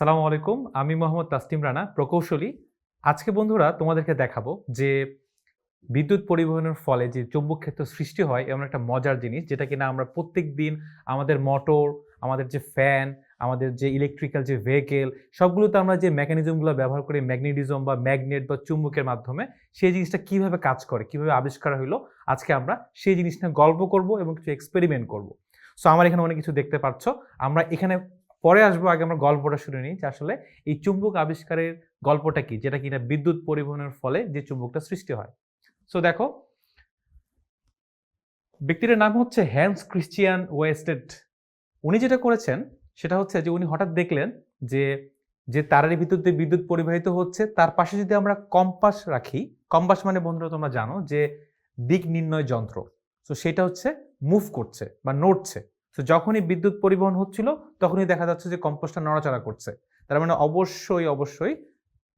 সালামু আলাইকুম, আমি মোহাম্মদ তাসলিম রানা, প্রকৌশলী। আজকে বন্ধুরা তোমাদেরকে দেখাবো যে বিদ্যুৎ পরিবহনের ফলে যে চৌম্বক ক্ষেত্র সৃষ্টি হয়, এমন একটা মজার জিনিস যেটা কিনা আমরা প্রত্যেক দিন আমাদের মোটর, আমাদের যে ফ্যান, আমাদের যে ইলেকট্রিক্যাল যে ভেহিকেল, সবগুলোতে আমরা যে মেকানিজমগুলো ব্যবহার করি, ম্যাগনেটিজম বা ম্যাগনেট বা চুম্বকের মাধ্যমে, সেই জিনিসটা কীভাবে কাজ করে, কীভাবে আবিষ্কার হইল, আজকে আমরা সেই জিনিসটা গল্প করব এবং কিছু এক্সপেরিমেন্ট করব। সো আমার এখানে অনেক কিছু দেখতে পাচ্ছ। আমরা এখানে পরে আসব, আগে আমরা গল্পটা শুনে নিই যে আসলে এই চুম্বক আবিষ্কারের গল্পটা কি? যেটা কিনা বিদ্যুৎ পরিবহনের ফলে যে চুম্বকটা সৃষ্টি হয়। সো দেখো, ব্যক্তিটার নাম হচ্ছে হ্যান্স ক্রিশ্চিয়ান ওয়েস্টেড। উনি যেটা করেছেন, সেটা হচ্ছে যে উনি হঠাৎ দেখলেন যে যে তারের ভিতর দিয়ে বিদ্যুৎ পরিবাহিত হচ্ছে, তার পাশে যদি আমরা কম্পাস রাখি, কম্পাস মানে বন্ধুরা তোমরা জানো যে দিক নির্ণয় যন্ত্র। তো সেটা হচ্ছে মুভ করছে বা নড়ছে। তো যখনই বিদ্যুৎ পরিবহন হচ্ছিল, তখনই দেখা যাচ্ছে যে কম্পোস্টটা নড়াচড়া করছে। তার মানে অবশ্যই অবশ্যই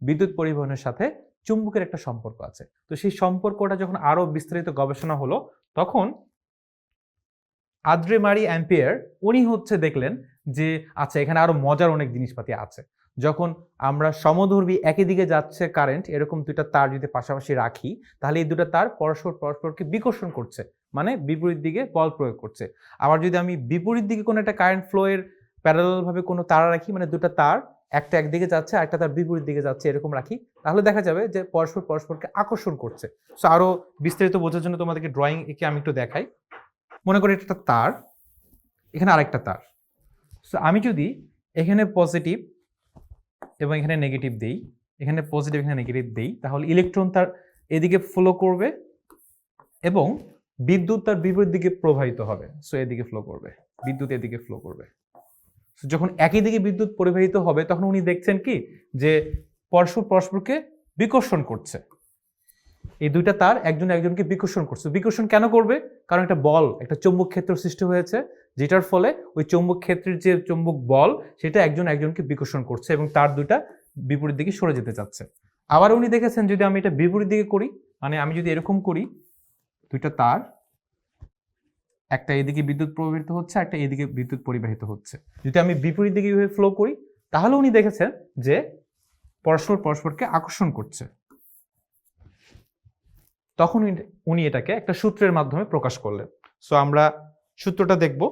বিদ্যুৎ পরিবহনের সাথে চুম্বকের একটা সম্পর্ক আছে। তো সেই সম্পর্কটা যখন আরও বিস্তারিত গবেষণা হলো, তখন আদ্রে মারি অ্যাম্পিয়ার, উনি হচ্ছে দেখলেন যে আচ্ছা এখানে আরও মজার অনেক জিনিসপাতি আছে। যখন আমরা সমধর্মী একই দিকে যাচ্ছে কারেন্ট এরকম দুইটা তার যদি পাশাপাশি রাখি, তাহলে এই দুটো তার পরস্পর, পরস্পরকে বিকর্ষণ করছে। মানে বিপরীত দিকে বল প্রয়োগ করছে। আবার যদি আমি বিপরীত দিকে কোনো একটা কারেন্ট ফ্লোয়ের এর প্যারালাল ভাবে কোনো তার রাখি মানে দুটো তার, একটা একদিকে যাচ্ছে একটা তার বিপরীত দিকে যাচ্ছে, এরকম রাখি, তাহলে দেখা যাবে যে পরস্পর পরস্পরকে আকর্ষণ করছে। সো আরও বিস্তারিত বোঝার জন্য তোমাদেরকে ড্রয়িং একে আমি একটু দেখাই। মনে করি একটা তার, এখানে আরেকটা তার। সো আমি যদি এখানে পজিটিভ এবং এখানে নেগেটিভ দেই, এখানে পজিটিভ এখানে নেগেটিভ দেই, তাহলে ইলেকট্রন তার এদিকে ফ্লো করবে এবং বিদ্যুৎ তার বিপরীত দিকে প্রবাহিত হবে সো এদিকে ফ্লো করবে বিদ্যুৎ এদিকে ফ্লো করবে। So, যখন একই দিকে বিদ্যুৎ পরিবাহিত হবে তখন উনি দেখছেন কি? যে পরস্পর পরস্পরকে বিকর্ষণ করছে। এই দুইটা তার একজন একজনকে বিকর্ষণ করছে। বিকর্ষণ কেন করবে? কারণ একটা বল একটা চৌম্বক ক্ষেত্র সৃষ্টি হয়েছে যেটার ফলে ওই চৌম্বক ক্ষেত্রের যে চৌম্বক বল সেটা একজন একজনকে বিকর্ষণ করছে এবং তার দুইটা বিপরীত দিকে সরে যেতে চাচ্ছে। আবার উনি দেখেছেন যদি আমি এটা বিপরীত দিকে করি মানে আমি যদি এরকম করি দুইটা তার, একটা এদিকে বিদ্যুৎ প্রবাহিত হচ্ছে, একটা এদিকে বিদ্যুৎ পরিবাহিত হচ্ছে। যদি আমি বিপরীত দিকে ফ্লো করি, তাহলে উনি দেখেছেন যে পরস্পর পরস্পরকে আকর্ষণ করছে। তখন উনি এটাকে একটা সূত্রের মাধ্যমে প্রকাশ করলেন। সো আমরা সূত্রটা দেখব।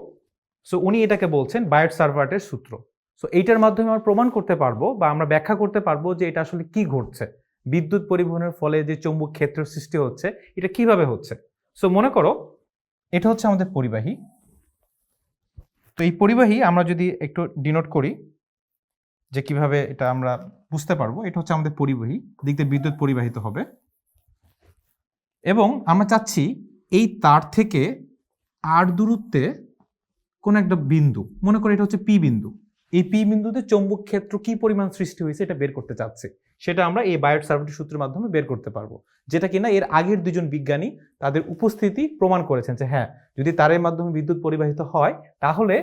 সো উনি এটাকে বলছেন বায়োট সার্ভার্টের সূত্র। সো এইটার মাধ্যমে আমরা প্রমাণ করতে পারব বা আমরা ব্যাখ্যা করতে পারব যে এটা আসলে কি ঘটছে। বিদ্যুৎ পরিবহনের ফলে যে চৌম্বক ক্ষেত্র সৃষ্টি হচ্ছে, এটা কীভাবে হচ্ছে? সো মনে করো, এটা হচ্ছে আমাদের পরিবাহী। তো এই পরিবাহী আমরা যদি একটু ডিনোট করি, যে কীভাবে এটা আমরা বুঝতে পারব, এটা হচ্ছে আমাদের পরিবাহী, দিক দিয়ে বিদ্যুৎ পরিবাহিত হবে। এবং আমরা চাচ্ছি এই তার থেকে আর দূরত্বে কোন একটা বিন্দু, মনে করি এটা হচ্ছে পি বিন্দু। এই পি বিন্দুতে চৌম্বক ক্ষেত্র কি পরিমাণ সৃষ্টি হয়েছে, এটা বের করতে চাচ্ছি। সেটা আমরা এই বায়োট সার্ভিটি সূত্রের মাধ্যমে বের করতে পারব। যেটা কিনা এর আগের দুজন বিজ্ঞানী তাদের উপস্থিতি প্রমাণ করেছেন যে হ্যাঁ যদি তারের মাধ্যমে বিদ্যুৎ পরিবাহিত হয়, তাহলে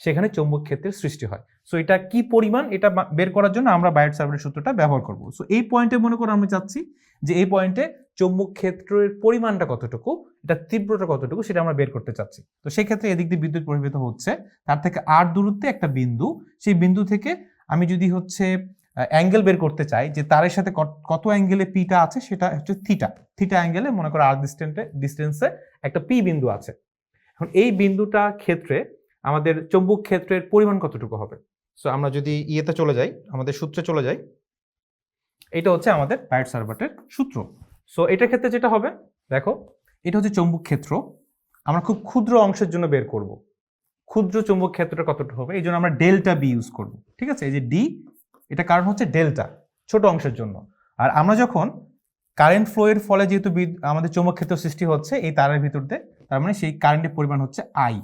সেখানে চৌম্বক ক্ষেত্রের সৃষ্টি হয়। সো এটা কি পরিমাণ এটা বের করার জন্য আমরা বায়োট সার্ভিটি সূত্রটা ব্যবহার করব। সো এই পয়েন্টে মনে করো আমি চাচ্ছি যে এই পয়েন্টে চৌম্বক ক্ষেত্রের পরিমাণটা কতটুকু, এটা তীব্রতা কতটুকু সেটা আমরা বের করতে চাচ্ছি। তো সেই ক্ষেত্রে এদিক দিয়ে বিদ্যুৎ প্রবাহিত হচ্ছে, তার থেকে আর দূরত্বে একটা বিন্দু, সেই বিন্দু থেকে আমি যদি হচ্ছে অ্যাঙ্গেল বের করতে চাই যে তারের সাথে কত- অ্যাঙ্গেলে পিটা আছে সেটা হচ্ছে থিটা থিটা অ্যাঙ্গেলে মনে করো আর ডিস্টেন্টে ডিস্টেন্সে একটা পি বিন্দু আছে। এখন এই বিন্দুটা ক্ষেত্রে আমাদের চৌম্বক ক্ষেত্রের পরিমাণ কতটুকু হবে? সো আমরা যদি ইয়েতে চলে যাই, আমাদের সূত্রে চলে যাই, এটা হচ্ছে আমাদের প্যাড সার্ভার্টের সূত্র। সো এটার ক্ষেত্রে যেটা হবে, দেখো, এটা হচ্ছে চৌম্বক ক্ষেত্র। আমরা খুব ক্ষুদ্র অংশের জন্য বের করব। ক্ষুদ্র চৌম্বক ক্ষেত্রটা কতটুকু হবে? এই জন্য আমরা ডেল্টা বি ইউজ করব। ঠিক আছে? এই যে ডি এটা কারণ হচ্ছে ডেল্টা, ছোট অংশের জন্য। আর আমরা যখন কারেন্ট ফ্লো এর ফলে যেহেতু আমাদের চৌম্বক ক্ষেত্র সৃষ্টি হচ্ছে, এই তারের ভিতর দিয়ে তার মানে সেই কারেন্টের পরিমাণ হচ্ছে আই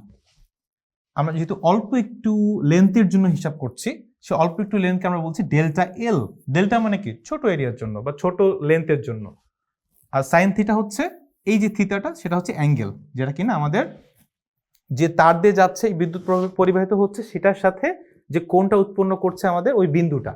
আমরা যেহেতু অল্প একটু লেন্থের জন্য হিসাব করছি, সে অল্প একটু লেন্থকে আমরা বলছি ডেল্টা এল ডেল্টা মানে কি? ছোট এরিয়ার জন্য বা ছোট লেন্থের জন্য। আর সাইন থিটা হচ্ছে, এই যে থিটাটা সেটা হচ্ছে অ্যাঙ্গেল যেটা কিনা আমাদের যে তার দিয়ে যাচ্ছে বিদ্যুৎ প্রবাহ পরিবাহিত হচ্ছে, সেটার সাথে যে কোনটা উৎপন্ন করছে আমাদের ওই বিন্দুটা,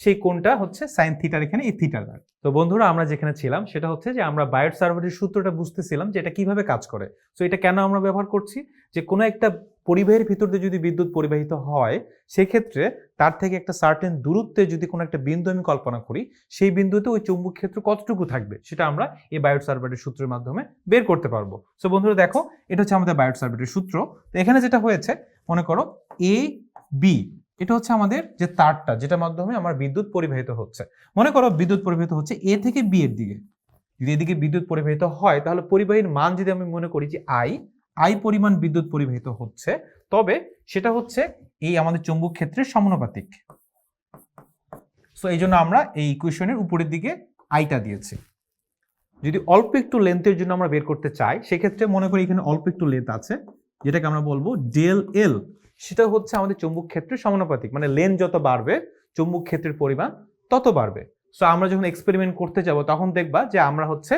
সেই কোনটা হচ্ছে সাইন থিটার এখানে এই থিটার দ্বারা তো বন্ধুরা, আমরা যেখানে ছিলাম সেটা হচ্ছে যে আমরা বায়োট সার্ভারের সূত্রটা বুঝতেছিলাম যে এটা কীভাবে কাজ করে। তো এটা কেন আমরা ব্যবহার করছি? যে কোনো একটা পরিবাহের ভিতর দিয়ে যদি বিদ্যুৎ পরিবাহিত হয়, সেক্ষেত্রে তার থেকে একটা সার্টেন দূরত্বে যদি কোনো একটা বিন্দু আমি কল্পনা করি, সেই বিন্দুতে ওই চুম্বক ক্ষেত্র কতটুকু থাকবে, সেটা আমরা এই বায়োট সার্ভারের সূত্রের মাধ্যমে বের করতে পারব। সো বন্ধুরা, দেখো, এটা হচ্ছে আমাদের বায়োট সার্ভারের সূত্র। তো এখানে যেটা হয়েছে, মনে করো এ বি এটা হচ্ছে আমাদের যে তারটা, যেটার মাধ্যমে আমার বিদ্যুৎ পরিবাহিত হচ্ছে। মনে করো বিদ্যুৎ পরিবাহিত হচ্ছে এ থেকে বি এর দিকে। যদি এদিকে বিদ্যুৎ পরিবাহিত হয়, তাহলে পরিবাহীর মান যদি আমি মনে করি যে আই আই পরিমাণ বিদ্যুৎ পরিবাহিত হচ্ছে, তবে সেটা হচ্ছে এই আমাদের চৌম্বক ক্ষেত্রের সমানুপাতিক। সো এই জন্য আমরা এই ইকুয়েশনের উপরের দিকে আইটা দিয়েছি। যদি অল্প একটু লেন্থের জন্য আমরা বের করতে চাই, সেক্ষেত্রে মনে করি এখানে অল্প একটু লেন্থ আছে, যেটাকে আমরা বলব ডেল এল সেটা হচ্ছে আমাদের চৌম্বক ক্ষেত্রের সমানুপাতিক। মানে লেন যত বাড়বে, চৌম্বক ক্ষেত্রের পরিমাণ তত বাড়বে। সো আমরা যখন এক্সপেরিমেন্ট করতে যাব, তখন দেখবা যে আমরা হচ্ছে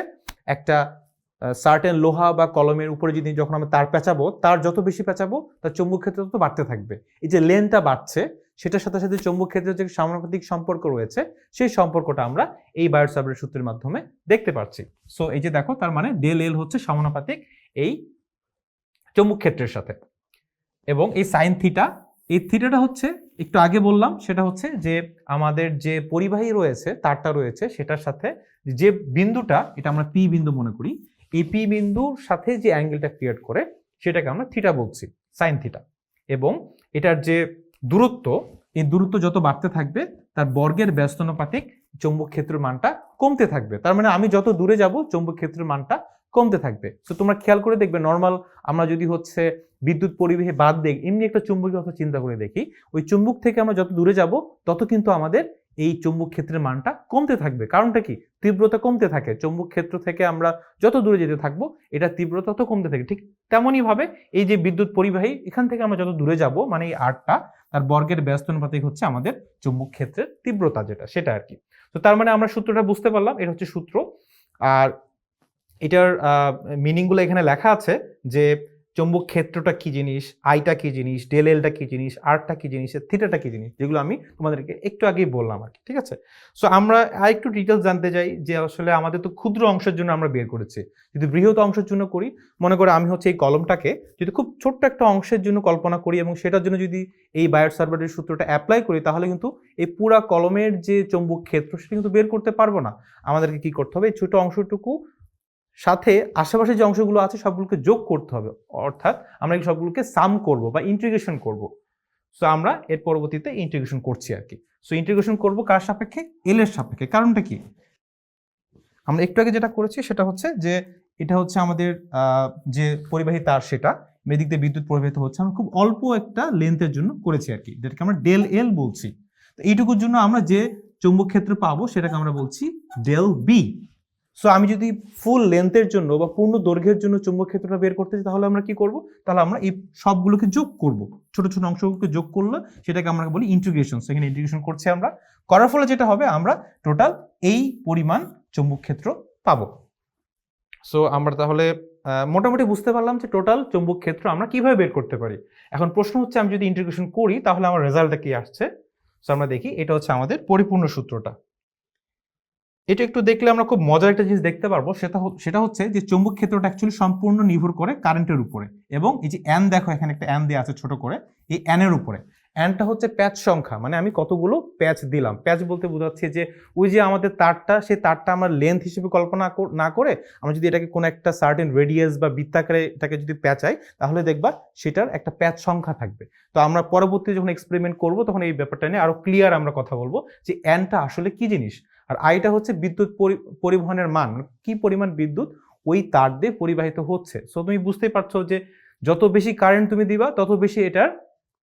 একটা সার্টেন লোহা বা কলমের উপরে যদি যখন আমরা তার পেঁচাবো, তার যত বেশি পেঁচাবো, তার চৌম্বক ক্ষেত্র তত বাড়তে থাকবে। এই যে লেনটা বাড়ছে, সেটার সাথে সাথে চৌম্বক ক্ষেত্রের যে সমানুপাতিক সম্পর্ক রয়েছে, সেই সম্পর্কটা আমরা এই বায়োসাবের সূত্রের মাধ্যমে দেখতে পাচ্ছি সো এই যে দেখো, তার মানে ডেল এল হচ্ছে সমানুপাতিক এই চৌম্বক ক্ষেত্রের সাথে। এবং এই সাইন থিটা এই থিটাটা হচ্ছে, একটু আগে বললাম, সেটা হচ্ছে যে আমাদের যে পরিবাহী রয়েছে, তারটা রয়েছে, সেটার সাথে যে বিন্দুটা, এটা আমরা পি বিন্দু মনে করি, এই পি বিন্দুর সাথে যে অ্যাঙ্গেলটা ক্রিয়েট করে, সেটাকে আমরা থিটা বলছি সাইন থিটা এবং এটার যে দূরত্ব, এই দূরত্ব যত বাড়তে থাকবে, তার বর্গের ব্যস্তনুপাতিক চৌম্বক ক্ষেত্রের মানটা কমতে থাকবে। তার মানে আমি যত দূরে যাব, চৌম্বক ক্ষেত্রের মানটা কমতে থাকবে। তো তোমরা খেয়াল করে দেখবে নর্মাল আমরা যদি হচ্ছে বিদ্যুৎ পরিবেশে বাদ দেখ এমনি একটা চুম্বকীয় কথা চিন্তা করে দেখি, ওই চুম্বক থেকে আমরা যত দূরে যাব, তত কিন্তু আমাদের এই চুম্বক ক্ষেত্রের মানটা কমতে থাকবে। কারণটা কি? তীব্রতা কমতে থাকে। চুম্বক ক্ষেত্র থেকে আমরা যত দূরে যেতে থাকব, এটা তীব্রতা তত কমতে থাকে। ঠিক তেমনই ভাবে এই যে বিদ্যুৎ পরিবাহী, এখান থেকে আমরা যত দূরে যাব মানে এই আটটা, তার বর্গের ব্যস্ত অনুপাতিক হচ্ছে আমাদের চুম্বক ক্ষেত্রের তীব্রতা যেটা, সেটা আর কি। তো তার মানে আমরা সূত্রটা বুঝতে পারলাম, এটা হচ্ছে সূত্র। আর এটার মিনিংগুলো এখানে লেখা আছে যে চৌম্বক ক্ষেত্রটা কি জিনিস আইটা কি জিনিস ডেল এলটা কি জিনিস আরটা কি জিনিস থিটাটা কি জিনিস, যেগুলো আমি তোমাদেরকে একটু আগেই বললাম আর কি, ঠিক আছে? সো আমরা আর একটু ডিটেলস জানতে চাই যে আসলে আমাদের তো ক্ষুদ্র অংশের জন্য আমরা বের করেছি। যদি বৃহৎ অংশের জন্য করি, মনে করে আমি হচ্ছে এই কলমটাকে যদি খুব ছোট্ট একটা অংশের জন্য কল্পনা করি এবং সেটার জন্য যদি এই বায়োট সার্ভারের সূত্রটা অ্যাপ্লাই করি, তাহলে কিন্তু এই পুরা কলমের যে চৌম্বক ক্ষেত্র, সেটা কিন্তু বের করতে পারব না। আমাদেরকে কি করতে হবে? এই ছোটো অংশটুকু সাথে আশেপাশে যে অংশগুলো আছে সবগুলোকে যোগ করতে হবে। অর্থাৎ আমরা সবগুলোকে সাম করব বা ইন্টিগ্রেশন করব। সো আমরা এর পরবর্তীতে ইন্টিগ্রেশন করছি আর কি। সো ইন্টিগ্রেশন করব কার সাপেক্ষে? এল এর সাপেক্ষে। কারণটা কি? আমরা একটু আগে যেটা করেছি সেটা হচ্ছে যে, এটা হচ্ছে আমাদের যে পরিবাহী তার সেটা মেদিক দিয়ে বিদ্যুৎ প্রবাহিত হচ্ছে, আমরা খুব অল্প একটা লেন্থের জন্য করেছি আর কি। যেটাকে আমরা ডেল এল বলছি। তো এইটুকুর জন্য আমরা যে চৌম্বক ক্ষেত্র পাবো সেটাকে আমরা বলছি ডেল বি সো আমি যদি ফুল লেন্থের জন্য বা পূর্ণ দৈর্ঘ্যের জন্য চুম্বক ক্ষেত্রটা বের করতে চাই, তাহলে আমরা কি করব? তাহলে আমরা এই সবগুলোকে যোগ করব। ছোট ছোট অংশগুলোকে যোগ করলে সেটাকে আমরা বলি ইন্টিগ্রেশন সেখানে ইন্টিগ্রেশন করছি আমরা। করার ফলে যেটা হবে, আমরা টোটাল এই পরিমাণ চুম্বক ক্ষেত্র পাবো। সো আমরা তাহলে মোটামুটি বুঝতে পারলাম যে টোটাল চুম্বক ক্ষেত্র আমরা কীভাবে বের করতে পারি। এখন প্রশ্ন হচ্ছে, আমি যদি ইন্টিগ্রেশন করি, তাহলে আমার রেজাল্টটা কি আসছে? সো আমরা দেখি, এটা হচ্ছে আমাদের পরিপূর্ণ সূত্রটা। এটা একটু দেখলে আমরা খুব মজার একটা জিনিস দেখতে পারব। সেটা সেটা হচ্ছে যে চৌম্বক ক্ষেত্রটা অ্যাকচুয়ালি সম্পূর্ণ নির্ভর করে কারেন্টের উপরে এবং এই যে অ্যান দেখো এখানে একটা অ্যান দেওয়া আছে ছোট করে, এই অ্যানের উপরে। অ্যানটা হচ্ছে প্যাচ সংখ্যা মানে আমি কতগুলো প্যাচ দিলাম। প্যাচ বলতে বোঝাচ্ছে যে ওই যে আমাদের তারটা, সেই তারটা আমার লেন্থ হিসেবে কল্পনা না করে আমরা যদি এটাকে কোনো একটা সার্টেন রেডিয়াস বা বৃত্তাকারে এটাকে যদি প্যাচাই, তাহলে দেখবা সেটার একটা প্যাচ সংখ্যা থাকবে। তো আমরা পরবর্তী যখন এক্সপেরিমেন্ট করব, তখন এই ব্যাপারটা নিয়ে আরও ক্লিয়ার আমরা কথা বলব যে অ্যানটা আসলে কি জিনিস? আর আইটা হচ্ছে বিদ্যুৎ পরিবহনের মান, কি পরিমাণ বিদ্যুৎ? ওই তার দিয়ে পরিবাহিত হচ্ছে। সো তুমি বুঝতেই পারছ যে যত বেশি কারেন্ট তুমি দিবা, তত বেশি এটার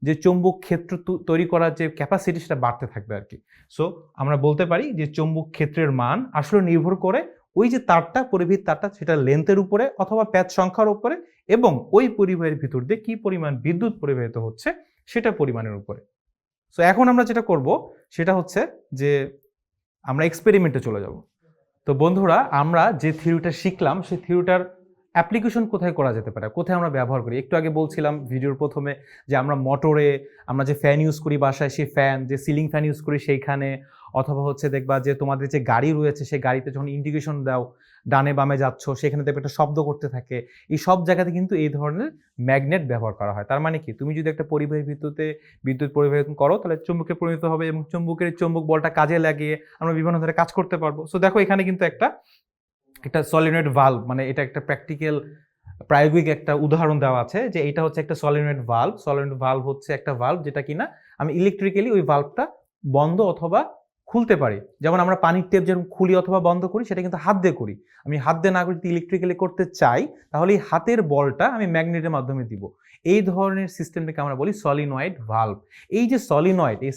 যে চৌম্বক ক্ষেত্র তৈরি করার যে ক্যাপাসিটি সেটা বাড়তে থাকবে আর কি সো আমরা বলতে পারি যে চৌম্বক ক্ষেত্রের মান আসলে নির্ভর করে ওই যে তারটা পরিবাহীর তারটা, সেটা লেন্থের উপরে অথবা প্যাচ সংখ্যার উপরে এবং ওই পরিবাহের ভিতর দিয়ে কি পরিমাণ বিদ্যুৎ পরিবাহিত হচ্ছে, সেটা পরিমাণের উপরে। সো এখন আমরা যেটা করব, সেটা হচ্ছে যে আমরা এক্সপেরিমেন্টে চলে যাব। তো বন্ধুরা, আমরা যে থিওরিটা শিখলাম, সেই থিওরিটার অ্যাপ্লিকেশন কোথায় করা যেতে পারে, কোথায় আমরা ব্যবহার করি? একটু আগে বলছিলাম ভিডিওর প্রথমে যে আমরা মোটরে আমরা যে ফ্যান ইউজ করি বাসায়, সেই ফ্যান যে সিলিং ফ্যান ইউজ করি সেইখানে, অথবা হচ্ছে দেখবা যে তোমাদের যে গাড়ি রয়েছে, সেই গাড়িতে যখন ইন্ডিকেশন দাও ডানে বামে যাচ্ছ, সেখানে দেখবে একটা শব্দ করতে থাকে। এই সব জায়গাতে কিন্তু এই ধরনের ম্যাগনেট ব্যবহার করা হয়। তার মানে কি? তুমি যদি একটা পরিবাহী বিদ্যুতে, বিদ্যুৎ পরিবাহন করো, তাহলে চুম্বকে পরিণত হবে এবং চুম্বকের চুম্বক বলটা কাজে লাগিয়ে আমরা বিভিন্ন ধরনের কাজ করতে পারব। সো দেখো এখানে কিন্তু একটা একটা সলিনয়েড ভাল্ব মানে এটা একটা প্র্যাকটিক্যাল প্রায়োগিক একটা উদাহরণ দেওয়া আছে যে এটা হচ্ছে একটা সলিনয়েড ভাল্ব সলিনয়েড ভাল্ব হচ্ছে একটা ভাল্ব যেটা কিনা আমি ইলেকট্রিক্যালি ওই ভাল্বটা বন্ধ অথবা খুলতে পারি। যেমন আমরা পানির টেপ যেরকম খুলি অথবা বন্ধ করি, সেটা কিন্তু হাত দিয়ে করি। আমি হাত দিয়ে না করি যদি ইলেকট্রিক্যালি করতে চাই, তাহলে এই হাতের বলটা আমি ম্যাগনেটের মাধ্যমে দিব। এই ধরনের সিস্টেমটাকে আমরা বলি সলিনয়েড ভাল্ব এই যে সলিনয়েড এই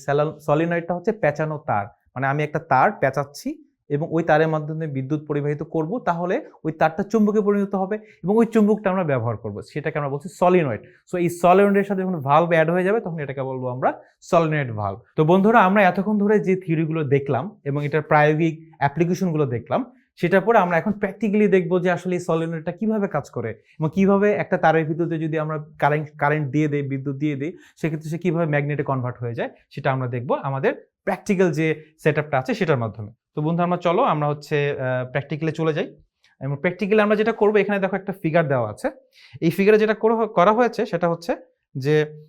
সলিনয়েডটা হচ্ছে প্যাঁচানো তার। মানে আমি একটা তার পেঁচাচ্ছি এবং ওই তারের মাধ্যমে বিদ্যুৎ পরিবাহিত করব, তাহলে ওই তারটা চুম্বকে পরিণত হবে এবং ওই চুম্বকটা আমরা ব্যবহার করব। সেটাকে আমরা বলছি সলিনয়েড সো এই সলিনয়েডের সাথে যখন ভাল্ব অ্যাড হয়ে যাবে, তখন এটাকে বলব আমরা সলিনয়েড ভাল্ব তো বন্ধুরা, আমরা এতক্ষণ ধরে যে থিওরিগুলো দেখলাম এবং এটার প্রায়োগিক অ্যাপ্লিকেশনগুলো দেখলাম, সেটার পরে আমরা এখন প্র্যাকটিক্যালি দেখব যে আসলে এই সলিনয়েডটা কীভাবে কাজ করে এবং কীভাবে একটা তারের ভিতরে যদি আমরা কারেন্ট কারেন্ট দিয়ে দিই, বিদ্যুৎ দিয়ে দিই, সেক্ষেত্রে সে কীভাবে ম্যাগনেটে কনভার্ট হয়ে যায়, সেটা আমরা দেখব আমাদের প্র্যাকটিক্যাল যে সেট আপটা আছে, সেটার মাধ্যমে। তো বন্ধু, আমরা চলো, আমরা হচ্ছে প্র্যাকটিক্যালে চলে যাই। এবং প্র্যাকটিক্যালি আমরা যেটা করব, এখানে দেখো একটা ফিগার দেওয়া আছে। এই ফিগারে যেটা করা- হয়েছে সেটা হচ্ছে যে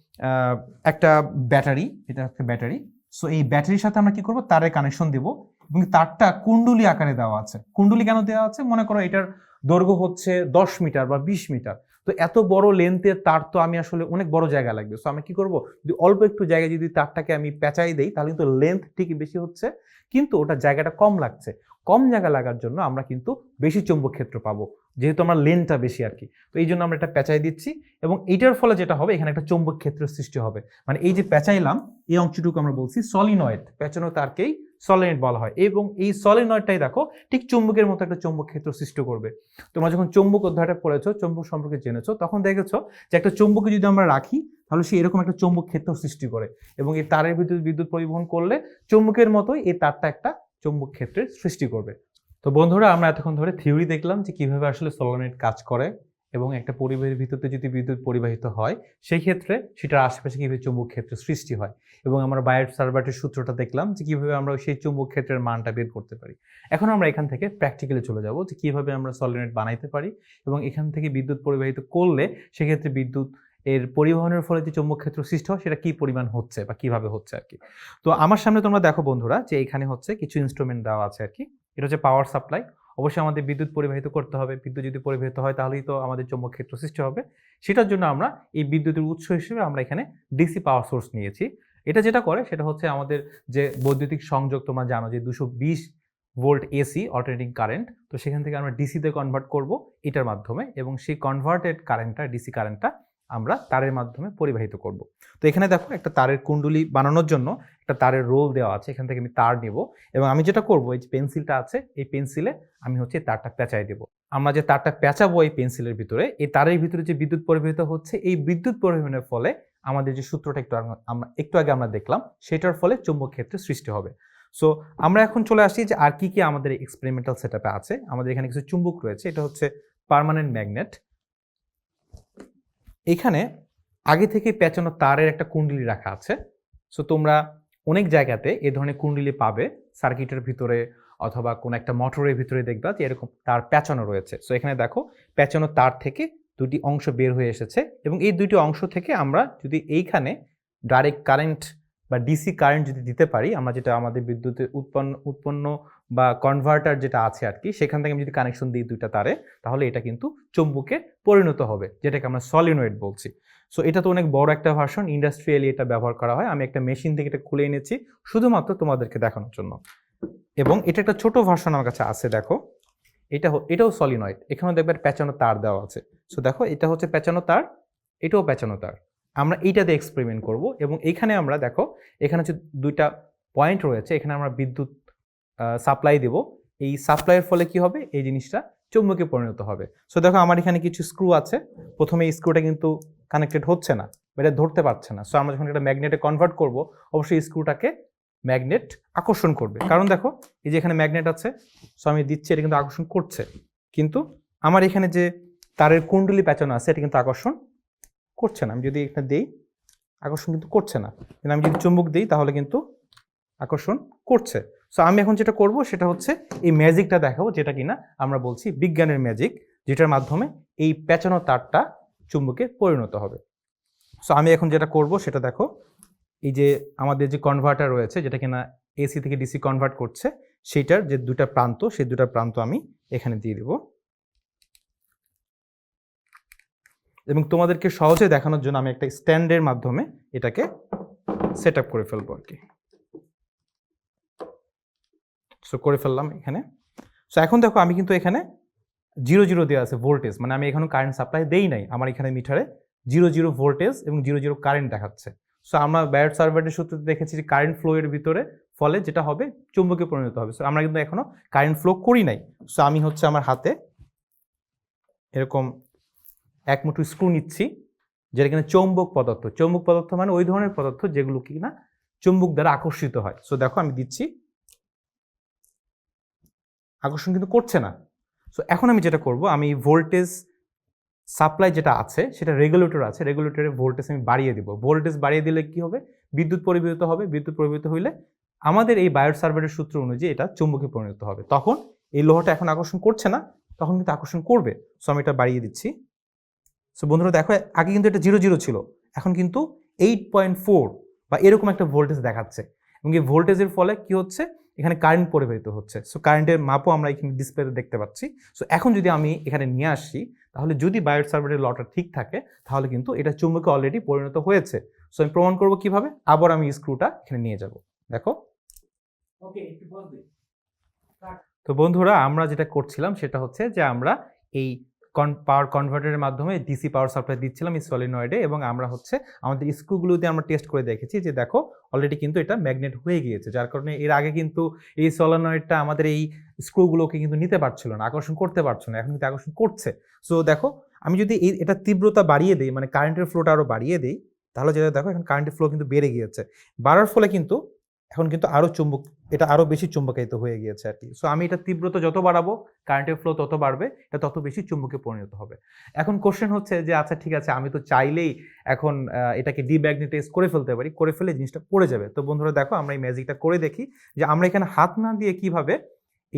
একটা ব্যাটারি এটা হচ্ছে ব্যাটারি সো এই ব্যাটারির সাথে আমরা কি করব? তারের কানেকশন দেব। এবং তারটা কুণ্ডলি আকারে দেওয়া আছে। কুণ্ডলি কেন দেওয়া আছে? মনে করো এটার দৈর্ঘ্য হচ্ছে দশ মিটার বা বিশ মিটার। তো এত বড় লেন্থের তার তো আমি আসলে অনেক বড় জায়গা লাগবে। সো আমি কি করব? যদি অল্প একটু জায়গায় যদি তারটাকে আমি পেঁচাই দেই, তাহলে কিন্তু লেন্থ ঠিকই বেশি হচ্ছে, কিন্তু ওটা জায়গাটা কম লাগছে। কম জায়গা লাগার জন্য আমরা কিন্তু বেশি চৌম্বক ক্ষেত্র পাবো, যেহেতু আমরা লেনটা বেশি আর কি তো এই জন্য আমরা এটা পেঁচাই দিচ্ছি এবং এইটার ফলে যেটা হবে, এখানে একটা চৌম্বক ক্ষেত্র সৃষ্টি হবে। মানে এই যে পেঁচাইলাম, এই অংশটুকু আমরা বলছি সলিনয়েড পেঁচানো তারকেই সলিনয়েড বলা হয়। এবং এই সলিনয়েডটাই দেখো, ঠিক চুম্বকের মতো একটা চৌম্বক ক্ষেত্র সৃষ্টি করবে। তোমরা যখন চৌম্বক অধ্যায়টা পড়েছো, চৌম্বক সম্পর্কে জেনেছো, তখন দেখেছ যে একটা চৌম্বকে যদি আমরা রাখি, তাহলে সে এরকম একটা চৌম্বক ক্ষেত্র সৃষ্টি করে। এবং এই তারের বিদ্যুৎ বিদ্যুৎ পরিবহন করলে চৌম্বকের মতোই এই তারটা একটা চৌম্বক ক্ষেত্রের সৃষ্টি করবে। তো বন্ধুরা, আমরা এতক্ষণ ধরে থিওরি দেখলাম যে কীভাবে আসলে সলোনেট কাজ করে। এবং একটা পরিবাহের ভিতরে যদি বিদ্যুৎ পরিবাহিত হয় সেই ক্ষেত্রে সেটার আশেপাশে কীভাবে চৌম্বক ক্ষেত্র সৃষ্টি হয়? এবং আমরা বায়োট সার্ভার্টের সূত্রটা দেখলাম যে কীভাবে আমরা সেই চুম্বক ক্ষেত্রের মানটা বের করতে পারি। এখন আমরা এখান থেকে প্র্যাকটিক্যালি চলে যাব যে কীভাবে আমরা সলিনেট বানাইতে পারি এবং এখান থেকে বিদ্যুৎ পরিবাহিত করলে সেক্ষেত্রে বিদ্যুৎ এর পরিবহনের ফলে যে চৌম্বক ক্ষেত্র সৃষ্টি হয়, সেটা কি পরিমাণ হচ্ছে বা কীভাবে হচ্ছে আর কি। তো আমার সামনে তোমরা দেখো বন্ধুরা যে এখানে হচ্ছে কিছু ইনস্ট্রুমেন্ট দেওয়া আছে আর কি। এটা হচ্ছে পাওয়ার সাপ্লাই অবশ্যই আমাদের বিদ্যুৎ পরিবাহিত করতে হবে। বিদ্যুৎ যদি পরিবাহিত হয়, তাহলেই তো আমাদের চৌম্বক ক্ষেত্র সৃষ্টি হবে। সেটার জন্য আমরা এই বিদ্যুতের উৎস হিসেবে আমরা এখানে ডিসি পাওয়ার সোর্স নিয়েছি। এটা যেটা করে, সেটা হচ্ছে আমাদের যে বৈদ্যুতিক সংযোগ, তোমরা জানো যে দুশো বিশ ভোল্ট এসি অল্টারনেটিং কারেন্ট তো সেখান থেকে আমরা ডিসিতে কনভার্ট করব এটার মাধ্যমে এবং সেই কনভার্টেড কারেন্টটা ডিসি কারেন্টটা আমরা তারের মাধ্যমে পরিবাহিত করব। তো এখানে দেখো একটা তারের কুণ্ডলি বানানোর জন্য একটা তারের রোল দেওয়া আছে। এখান থেকে আমি তার নেব এবং আমি যেটা করব, এই যে পেন্সিলটা আছে, এই পেন্সিলে আমি হচ্ছে তারটা পেঁচাই দেব। আমরা যে তারটা পেঁচাবো এই পেন্সিলের ভিতরে, এই তারের ভিতরে যে বিদ্যুৎ পরিবাহিত হচ্ছে, এই বিদ্যুৎ পরিবহনের ফলে আমাদের যে সূত্রটা একটু আমরা একটু আগে আমরা দেখলাম, সেটার ফলে চৌম্বক ক্ষেত্রে সৃষ্টি হবে। সো আমরা এখন চলে আসি যে আর কি কি আমাদের এক্সপেরিমেন্টাল সেট আছে। আমাদের এখানে কিছু চুম্বক রয়েছে, এটা হচ্ছে পার্মানেন্ট ম্যাগনেট এখানে আগে থেকে পেঁচানো তারের একটা কুণ্ডলি রাখা আছে। সো তোমরা অনেক জায়গাতে এ ধরনের কুণ্ডলি পাবে। সার্কিটের ভিতরে অথবা কোনো একটা মোটরের ভিতরে দেখবা যে এরকম তার পেঁচানো রয়েছে। সো এখানে দেখো, পেঁচানো তার থেকে দুটি অংশ বের হয়ে এসেছে এবং এই দুটি অংশ থেকে আমরা যদি এইখানে ডাইরেক্ট কারেন্ট বা ডিসি কারেন্ট যদি দিতে পারি, আমরা যেটা আমাদের বিদ্যুতের উৎপন্ন উৎপন্ন বা কনভার্টার যেটা আছে আর কি সেখান থেকে আমি যদি কানেকশন দিই দুইটা তারে, তাহলে এটা কিন্তু চুম্বকে পরিণত হবে, যেটাকে আমরা সলিনয়েড বলছি। সো এটা তো অনেক বড় একটা ভার্সন ইন্ডাস্ট্রিয়ালি এটা ব্যবহার করা হয়। আমি একটা মেশিন থেকে এটা খুলে এনেছি, শুধুমাত্র তোমাদেরকে দেখানোর জন্য। এবং এটা একটা ছোট ভার্সন আমার কাছে আছে, দেখো। এটা এটাও সলিনয়েড এখানেও দেখবে পেঁচানো তার দেওয়া আছে। সো দেখো, এটা হচ্ছে পেঁচানো তার, এটাও পেঁচানো তার। আমরা এইটাতে এক্সপেরিমেন্ট করব এবং এখানে আমরা, দেখো, এখানে হচ্ছে দুইটা পয়েন্ট রয়েছে, এখানে আমরা বিদ্যুৎ সাপ্লাই দেব। এই সাপ্লাইয়ের ফলে কি হবে? এই জিনিসটা চুম্বকে পরিণত হবে। সো দেখো আমার এখানে কিছু স্ক্রু আছে। প্রথমে এই স্ক্রুটা কিন্তু কানেক্টেড হচ্ছে না এটা ধরতে পারছে না। সো আমরা যখন এটা ম্যাগনেটে কনভার্ট করব, অবশ্যই স্ক্রুটাকে ম্যাগনেট আকর্ষণ করবে। কারণ দেখো, এই যে এখানে ম্যাগনেট আছে সো আমি দিচ্ছি, এটা কিন্তু আকর্ষণ করছে। কিন্তু আমার এখানে যে তারের কুণ্ডলি পেঁচানো আছে, এটা কিন্তু আকর্ষণ করছে না। আমি যদি এটা দেই, আকর্ষণ কিন্তু করছে না। কিন্তু আমি যদি চুম্বক দিই, তাহলে কিন্তু আকর্ষণ করছে। সো আমি এখন যেটা করব সেটা হচ্ছে এই ম্যাজিকটা দেখাবো, যেটা কিনা আমরা বলছি বিজ্ঞানের ম্যাজিক, যেটার মাধ্যমে এই পেঁচানো তারটা চুম্বকে পরিণত হবে। সো আমি এখন যেটা করব সেটা দেখো, এই যে আমাদের যে কনভার্টার রয়েছে, যেটা কিনা এসি থেকে ডিসি কনভার্ট করছে, সেইটার যে দুটা প্রান্ত, সেই দুটা প্রান্ত আমি এখানে দিয়ে দেব। এবং তোমাদেরকে সহজে দেখানোর জন্য আমি একটা স্ট্যান্ডের মাধ্যমে এটাকে সেট আপ করে ফেলব আর কি। সো করে ফেললাম এখানে। সো এখন দেখো আমি কিন্তু এখানে জিরো জিরো দেওয়া আছে ভোল্টেজ মানে আমি এখনও কারেন্ট সাপ্লাই দেই নাই আমার এখানে মিটারে জিরো জিরো ভোল্টেজ এবং জিরো জিরো কারেন্ট দেখাচ্ছে। সো আমরা ব্যাট সার্ভারের সূত্রে দেখেছি যে কারেন্ট ফ্লো এর ভিতরে ফলে যেটা হবে, চুম্বকে পরিণত হবে। সো আমরা কিন্তু এখনও কারেন্ট ফ্লো করি নাই। সো আমি হচ্ছে আমার হাতে এরকম এক মুঠু স্ক্রু নিচ্ছি, যেটা কিনা চৌম্বক পদার্থ। চৌম্বক পদার্থ মানে ওই ধরনের পদার্থ যেগুলো কি না চুম্বক দ্বারা আকর্ষিত হয়। সো দেখো আমি দিচ্ছি আকর্ষণ কিন্তু করছে না। সো এখন আমি যেটা করব, আমি ভোল্টেজ সাপ্লাই যেটা আছে, সেটা রেগুলেটর আছে রেগুলেটরের ভোল্টেজ আমি বাড়িয়ে দিব। ভোল্টেজ বাড়িয়ে দিলে কি হবে? বিদ্যুৎ পরিবাহিত হবে। বিদ্যুৎ পরিবাহিত হইলে আমাদের এই বায়োট সার্ভারের সূত্র অনুযায়ী এটা চুম্বকে পরিণত হবে। তখন এই লোহাটা এখন আকর্ষণ করছে না, তখন কিন্তু আকর্ষণ করবে। সো আমি এটা বাড়িয়ে দিচ্ছি। সো বন্ধুরা দেখো, আগে কিন্তু এটা জিরো জিরো ছিল। এখন কিন্তু এইট পয়েন্ট ফোর বা এরকম একটা ভোল্টেজ দেখাচ্ছে। এবং এই ভোল্টেজের ফলে কি হচ্ছে? এখানে কারেন্ট পরিবাহিত হচ্ছে। সো কারেন্টের মাপও আমরা এখানে ডিসপ্লেতে দেখতে পাচ্ছি। সো এখন যদি আমি এখানে নিয়ে আসি তাহলে যদি বায়োট সার্ভারের লটা ঠিক থাকে তাহলে কিন্তু এটা চুম্বকে অলরেডি পরিণত হয়েছে। সো আমি প্রমাণ করব কীভাবে? আবার আমি স্ক্রুটা এখানে নিয়ে যাব। দেখো। তো বন্ধুরা আমরা যেটা করছিলাম সেটা হচ্ছে যে আমরা এই পাওয়ার কনভার্টারের মাধ্যমে ডিসি পাওয়ার সাপ্লাই দিচ্ছিলাম এই সলিনয়েডে এবং আমরা হচ্ছে আমাদের স্ক্রুগুলোতে আমরা টেস্ট করে দেখেছি যে দেখো অলরেডি কিন্তু এটা ম্যাগনেট হয়ে গিয়েছে। যার কারণে এর আগে কিন্তু এই সলিনয়েডটা আমাদের এই স্ক্রুগুলোকে কিন্তু নিতে পারছিল না, আকর্ষণ করতে পারছিল না, এখন কিন্তু আকর্ষণ করছে। সো দেখো, আমি যদি এই, এটা তীব্রতা বাড়িয়ে দিই মানে কারেন্টের ফ্লোটা আরও বাড়িয়ে দিই, তাহলে যেটা দেখো, এখন কারেন্টের ফ্লো কিন্তু বেড়ে গিয়েছে। বাড়ার ফলে কিন্তু এখন কিন্তু আরও চুম্বক, এটা আরও বেশি চুম্বকায়িত হয়ে গিয়েছে আর কি। সো আমি এটা তীব্রতা যত বাড়াবো কারেন্টের ফ্লো তত বাড়বে, এটা তত বেশি চুম্বকে পরিণত হবে। এখন কোশ্চেন হচ্ছে যে আচ্ছা ঠিক আছে, আমি তো চাইলেই এখন এটাকে ডিম্যাগনেটাইজ করে ফেলতে পারি, করে ফেলে জিনিসটা পড়ে যাবে। তো বন্ধুরা দেখো, আমরা এই ম্যাজিকটা করে দেখি যে, আমরা এখানে হাত না দিয়ে কীভাবে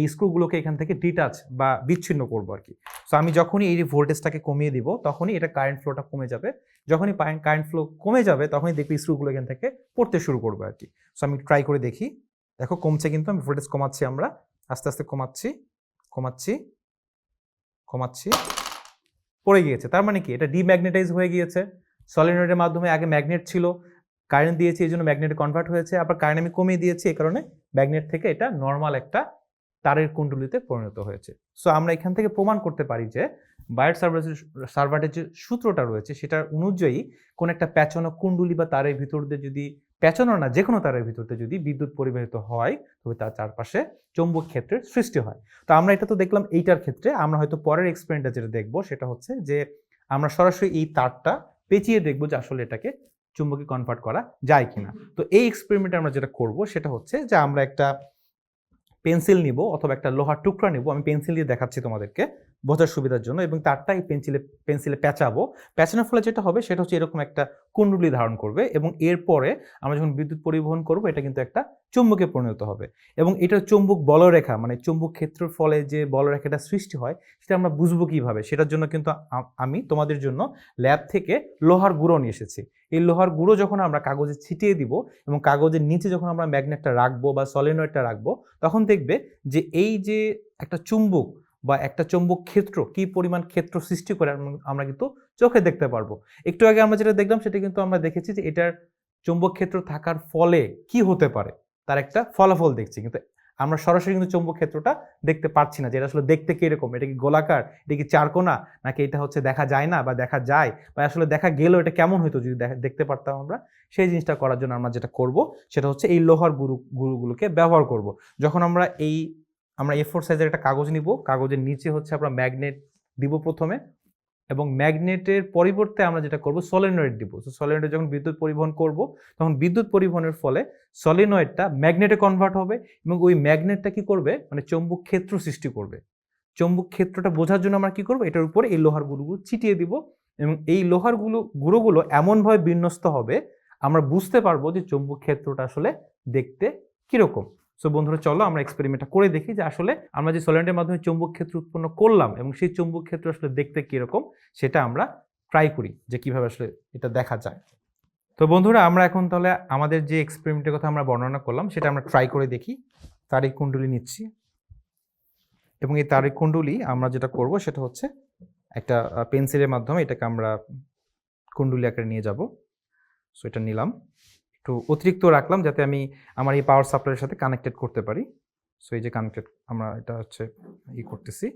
এই স্ক্রুগুলোকে এখান থেকে ডিটাচ বা বিচ্ছিন্ন করব আর কি। সো আমি যখনই এই ভোল্টেজটাকে কমিয়ে দিব, তখনই এটা কারেন্ট ফ্লোটা কমে যাবে। যখনই কারেন্ট ফ্লো কমে যাবে, তখনই দেখবি স্ক্রুগুলো এখান থেকে পড়তে শুরু করবে আর কি। সো আমি ট্রাই করে দেখি। দেখো, কমছে কিন্তু, আমি ভোল্টেজ কমাচ্ছি আমরা। আস্তে আস্তে কমাচ্ছি কমাচ্ছি কমাচ্ছি। পড়ে গিয়েছে। তার মানে কি? এটা ডিম্যাগনেটাইজ হয়ে গিয়েছে। সলিনয়েডের মাধ্যমে আগে ম্যাগনেট ছিল। কারেন্ট দিয়েছি, এই জন্য ম্যাগনেটে কনভার্ট হয়েছে। আবার কারেন্ট আমি কমিয়ে দিয়েছি, এই কারণে ম্যাগনেট থেকে এটা নর্মাল একটা তারের কুণ্ডলিতে পরিণত হয়েছে। সো আমরা এখান থেকে প্রমাণ করতে পারি যে বায়ার সার্ভার সার্ভারের যে সূত্রটা রয়েছে, সেটার অনুযায়ী কোন একটা প্যাচানো কুণ্ডলি বা তারের ভিতর দিয়ে যদি প্যাচানো না যে কোনো তারের ভিতর দিয়ে যদি বিদ্যুৎ পরিবাহিত হয়, তবে তার চারপাশে চৌম্বক ক্ষেত্রের সৃষ্টি হয়। তো আমরা এটা তো দেখলাম এইটার ক্ষেত্রে, আমরা হয়তো পরের এক্সপেরিমেন্টটা যেটা দেখব, সেটা হচ্ছে যে আমরা সরাসরি এই তারটা পেঁচিয়ে দেখব যে আসলে এটাকে চুম্বকে কনভার্ট করা যায় কিনা। তো এই এক্সপেরিমেন্টে আমরা যেটা করব, সেটা হচ্ছে যে আমরা একটা পেন্সিল নিব অথবা একটা লোহার টুকরা নিব আমি পেন্সিল দিয়ে দেখাচ্ছি তোমাদেরকে। বোঝার সুবিধার জন্য এবং তারটা এই পেন্সিলে পেন্সিলে পেঁচাবো পেঁচানোর ফলে যেটা হবে সেটা হচ্ছে এরকম একটা কুণ্ডলি ধারণ করবে এবং এরপরে আমরা যখন বিদ্যুৎ পরিবহন করব, এটা কিন্তু একটা চুম্বকে পরিণত হবে। এবং এটা চুম্বক বলরেখা মানে চুম্বক ক্ষেত্রের ফলে যে বলরেখাটা সৃষ্টি হয়, সেটা আমরা বুঝব কীভাবে? সেটার জন্য কিন্তু আমি তোমাদের জন্য ল্যাব থেকে লোহার গুঁড়ো নিয়ে এসেছি। এই লোহার গুঁড়ো যখন আমরা কাগজে ছিটিয়ে দিব এবং কাগজের নিচে যখন আমরা ম্যাগনেটটা রাখব বা সলিনয়েডটা রাখব, তখন দেখবে যে এই যে একটা চুম্বক বা একটা চুম্বক ক্ষেত্র কি পরিমাণ ক্ষেত্র সৃষ্টি করে আমরা কিন্তু চোখে দেখতে পারব। একটু আগে আমরা যেটা দেখলাম সেটা কিন্তু আমরা দেখেছি যে এটার চুম্বক ক্ষেত্র থাকার ফলে কি হতে পারে? তার একটা ফলাফল দেখছি। কিন্তু আমরা সরাসরি কিন্তু চুম্বক ক্ষেত্রটা দেখতে পাচ্ছি না যে এটা আসলে দেখতে কীরকম? এটা কি গোলাকার? এটা কি চারকোনা নাকি এটা হচ্ছে দেখা যায় না বা দেখা যায়? বা আসলে দেখা গেলেও এটা কেমন হতো যদি দেখা- দেখতে পারতাম আমরা? সেই জিনিসটা করার জন্য আমরা যেটা করব সেটা হচ্ছে এই লোহার গুরু, গুরুগুলোকে ব্যবহার করব। যখন আমরা এই আমরা এ ফোর সাইজের একটা কাগজ নিব। কাগজের নিচে হচ্ছে আমরা ম্যাগনেট দিব প্রথমে এবং ম্যাগনেটের পরিবর্তে আমরা যেটা করব সলিনয়েড দিব। তো সলিনয়েড যখন বিদ্যুৎ পরিবহন করব, তখন বিদ্যুৎ পরিবহনের ফলে সলিনয়েডটা ম্যাগনেটে কনভার্ট হবে এবং ওই ম্যাগনেটটা কি করবে? মানে চৌম্বক ক্ষেত্র সৃষ্টি করবে। চৌম্বক ক্ষেত্রটা বোঝার জন্য আমরা কি করব? এটার উপরে এই লোহার গুঁড়োগুলো ছিটিয়ে দিব এবং এই লোহারগুলো, গুঁড়োগুলো এমনভাবে বিন্যস্ত হবে, আমরা বুঝতে পারব যে চৌম্বক ক্ষেত্রটা আসলে দেখতে কীরকম। সো বন্ধুরা, চলো আমরা এক্সপেরিমেন্টটা করে দেখি যে আসলে আমরা যে সলিডের মাধ্যমে চৌম্বক ক্ষেত্র উৎপন্ন করলাম এবং সেই চৌম্বক ক্ষেত্র আসলে দেখতে কীরকম, সেটা আমরা ট্রাই করি যে কীভাবে আসলে এটা দেখা যায়। তো বন্ধুরা, আমরা এখন তাহলে আমাদের যে এক্সপেরিমেন্টের কথা আমরা বর্ণনা করলাম, সেটা আমরা ট্রাই করে দেখি। তারিখ কুণ্ডলী নিচ্ছি। এবং এই তারিখ কুণ্ডলী আমরা যেটা করব, সেটা হচ্ছে একটা পেন্সিলের মাধ্যমে এটাকে আমরা কুণ্ডলী আকারে নিয়ে যাব। সো এটা নিলাম। একটু অতিরিক্ত রাখলাম যাতে আমি আমার এই পাওয়ার সাপ্লাইয়ের সাথে কানেক্টেড করতে পারি। সো এই যে কানেক্টেড আমরা এটা হচ্ছে ই করতেছি।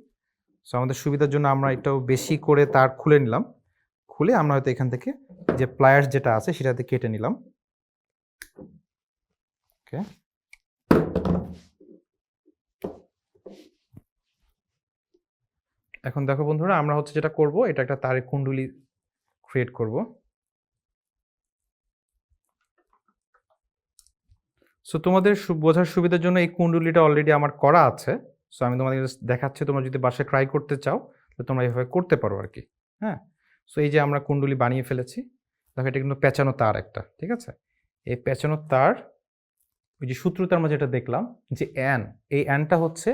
সো আমাদের সুবিধার জন্য আমরা এটাও বেশি করে তার খুলে নিলাম। খুলে আমরা হয়তো এখান থেকে যে প্লায়ার্স যেটা আছে সেটাতে কেটে নিলাম। ওকে এখন দেখো বন্ধুরা, আমরা হচ্ছে যেটা করব, এটা একটা তারের কুণ্ডুলি ক্রিয়েট করব। সো তোমাদের বোঝার সুবিধার জন্য এই কুণ্ডলিটা অলরেডি আমার করা আছে। সো আমি তোমাদের দেখাচ্ছি, তোমরা যদি বাসায় ট্রাই করতে চাও, তো তোমরা এইভাবে করতে পারো আর কি হ্যাঁ? সো এই যে আমরা কুণ্ডলি বানিয়ে ফেলেছি, দেখো এটা কিন্তু পেঁচানো তার একটা, ঠিক আছে? এই পেঁচানো তার, ওই যে সূত্রতে আমরা যেটা দেখলাম, যে অ্যান এই অ্যানটা হচ্ছে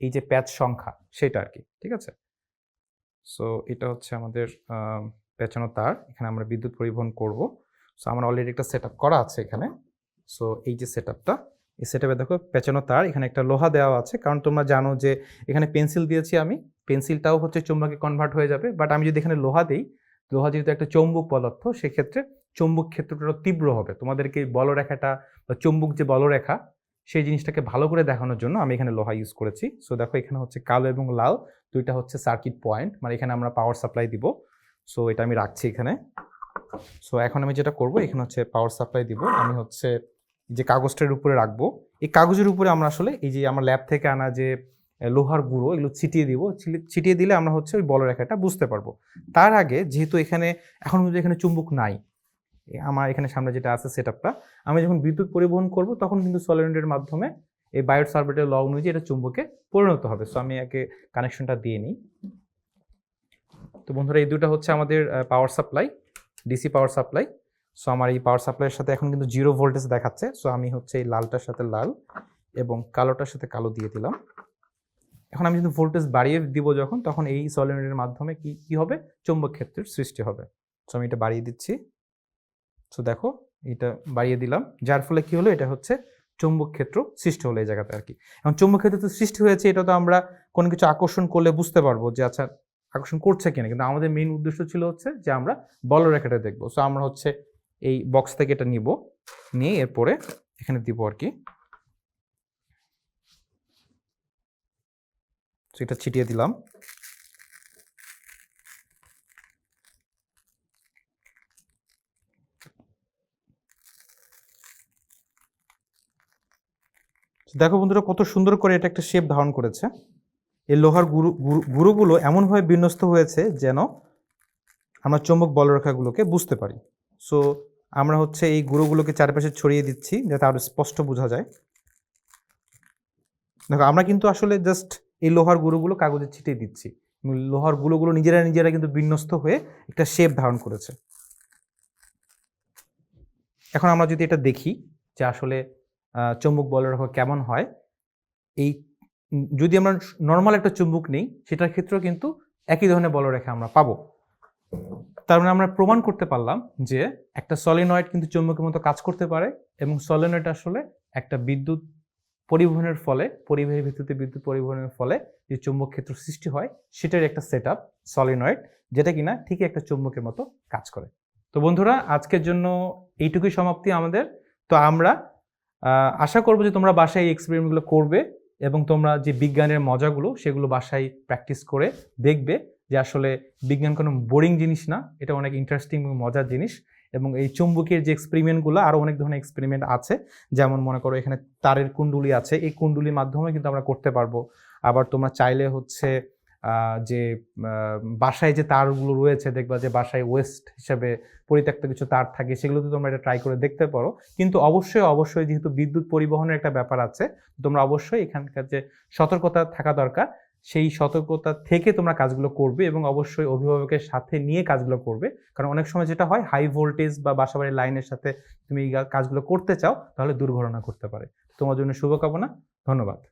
এই যে প্যাচ সংখ্যা, সেটা আর কি, ঠিক আছে? সো এটা হচ্ছে আমাদের পেঁচানো তার, এখানে আমরা বিদ্যুৎ পরিবহন করব। সো আমার অলরেডি একটা সেট করা আছে এখানে। সো এই যে সেট আপটা এই সেট আপে দেখো পেঁচানো তার, এখানে একটা লোহা দেওয়া আছে। কারণ তোমরা জানো যে এখানে পেন্সিল দিয়েছি আমি। পেন্সিলটাও হচ্ছে চুম্বকে কনভার্ট হয়ে যাবে। বাট আমি যদি এখানে লোহা দিই, লোহা যেহেতু একটা চৌম্বক পদার্থ, সেক্ষেত্রে চৌম্বক ক্ষেত্রটা তীব্র হবে। তোমাদেরকে বলরেখাটা বা চৌম্বক যে বলরেখা, সেই জিনিসটাকে ভালো করে দেখানোর জন্য আমি এখানে লোহা ইউজ করেছি। সো দেখো এখানে হচ্ছে কালো এবং লাল, দুইটা হচ্ছে সার্কিট পয়েন্ট মানে এখানে আমরা পাওয়ার সাপ্লাই দিব। সো এটা আমি রাখছি এখানে। সো এখন আমি যেটা করব, এখানে হচ্ছে পাওয়ার সাপ্লাই দিব। আমি হচ্ছে যে কাগজটার উপরে রাখব, এই কাগজের উপরে আমরা আসলে এই যে আমার ল্যাব থেকে আনা যে লোহার গুঁড়ো, এগুলো ছিটিয়ে দিব ছিটিয়ে দিলে আমরা হচ্ছে ওই বলরেখাটা বুঝতে পারব। তার আগে যেহেতু এখানে, এখন পর্যন্ত এখানে চুম্বক নাই আমার এখানে সামনে যেটা আছে সেট আমি যখন বিদ্যুৎ পরিবহন করব তখন কিন্তু সলিডের মাধ্যমে এই বায়ো সার্ভেটের লগ অনুযায়ী এটা চুম্বকে পরিণত হবে। সো আমি একে কানেকশনটা দিয়ে নিই। তো বন্ধুরা, এই দুটো হচ্ছে আমাদের power supply DC power supply so আমার এই পাওয়ার সাপ্লাইয়ের সাথে এখন কিন্তু জিরো ভোল্টেজ দেখাচ্ছে। সো আমি হচ্ছে এই লালটার সাথে লাল এবং কালোটার সাথে কালো দিয়ে দিলাম। এখন আমি যদি ভোল্টেজ বাড়িয়ে দিব যখন, তখন এই সলিডের মাধ্যমে কি কি হবে? চৌম্বক ক্ষেত্রের সৃষ্টি হবে। সো আমি এটা বাড়িয়ে দিচ্ছি। সো দেখো, এটা বাড়িয়ে দিলাম। যার ফলে কি হলো? এটা হচ্ছে চৌম্বক ক্ষেত্র সৃষ্টি হলো এই জায়গাতে আর কি। এখন চৌম্বক ক্ষেত্র তো সৃষ্টি হয়েছে, এটা তো আমরা কোনো কিছু আকর্ষণ করলে বুঝতে পারব যে আচ্ছা আকর্ষণ করছে কিনা। কিন্তু আমাদের মেইন উদ্দেশ্য ছিল হচ্ছে যে, আমরা বলরেখাটা দেখব। সো আমরা হচ্ছে এই বক্স থেকে এটা নিব। নিয়ে এরপরে এখানে দিব আর কি। এটা ছিটিয়ে দিলাম। দেখো বন্ধুরা, কত সুন্দর করে এটা একটা শেপ ধারণ করেছে। এই লোহার গুরু, গুরু- গুঁড়োগুলো এমনভাবে বিন্যস্ত হয়েছে যেন আমরা চৌম্বক বলরেখাগুলোকে বুঝতে পারি। সো আমরা হচ্ছে এই গুঁড়োগুলোকে চারপাশে ছড়িয়ে দিচ্ছি যাতে আরও স্পষ্ট বোঝা যায়। দেখো, আমরা কিন্তু আসলে জাস্ট এই লোহার গুঁড়োগুলো কাগজে ছিটিয়ে দিচ্ছি। লোহার গুঁড়োগুলো নিজেরা নিজেরা কিন্তু বিন্যস্ত হয়ে একটা শেপ ধারণ করেছে। এখন আমরা যদি এটা দেখি যে আসলে চুম্বক বলরেখা কেমন হয়, এই যদি আমরা নর্মাল একটা চুম্বক নেই, সেটার ক্ষেত্রেও কিন্তু একই ধরনের বলরেখা আমরা পাবো। তার মানে আমরা প্রমাণ করতে পারলাম যে একটা সলিনয়েড কিন্তু চুম্বকের মতো কাজ করতে পারে এবং সলিনয়েড আসলে একটা বিদ্যুৎ পরিবহনের ফলে পরিবাহীর ভিত্তিতে বিদ্যুৎ পরিবহনের ফলে যে চুম্বক ক্ষেত্র সৃষ্টি হয় সেটার একটা সেট আপ সলিনয়েড যেটা কিনা ঠিকই একটা চুম্বকের মতো কাজ করে। তো বন্ধুরা, আজকের জন্য এইটুকুই সমাপ্তি আমাদের। তো আমরা আশা করব যে তোমরা বাসায় এই এক্সপেরিমেন্টগুলো করবে এবং তোমরা যে বিজ্ঞানের মজাগুলো, সেগুলো বাসায় প্র্যাকটিস করে দেখবে। যে আসলে বিজ্ঞান কোনো বোরিং জিনিস না, এটা অনেক ইন্টারেস্টিং এবং মজার জিনিস। এবং এই চুম্বকের যে এক্সপেরিমেন্টগুলো আরও অনেক ধরনের এক্সপেরিমেন্ট আছে। যেমন মনে করো এখানে তারের কুণ্ডুলি আছে, এই কুণ্ডুলির মাধ্যমে কিন্তু আমরা করতে পারব। আবার তোমরা চাইলে হচ্ছে যে বাসায় যে তারগুলো রয়েছে, দেখবা যে বাসায় ওয়েস্ট হিসাবে পরিত্যক্ত কিছু তার থাকে, সেগুলোতে তোমরা এটা ট্রাই করে দেখতে পারো। কিন্তু অবশ্যই অবশ্যই যেহেতু বিদ্যুৎ পরিবহনের একটা ব্যাপার আছে, তোমরা অবশ্যই এখানকার যে সতর্কতা থাকা দরকার। সেই সতর্কতা থেকে তোমরা কাজগুলো করবে এবং অবশ্যই অভিভাবকের সাথে নিয়ে কাজগুলো করবে। কারণ অনেক সময় যেটা হয় হাই ভোল্টেজ বা বাসাবাড়ির লাইনের সাথে তুমি এই কাজগুলো করতে চাও, তাহলে দুর্ঘটনা করতে পারে। তোমার জন্য শুভকামনা, ধন্যবাদ।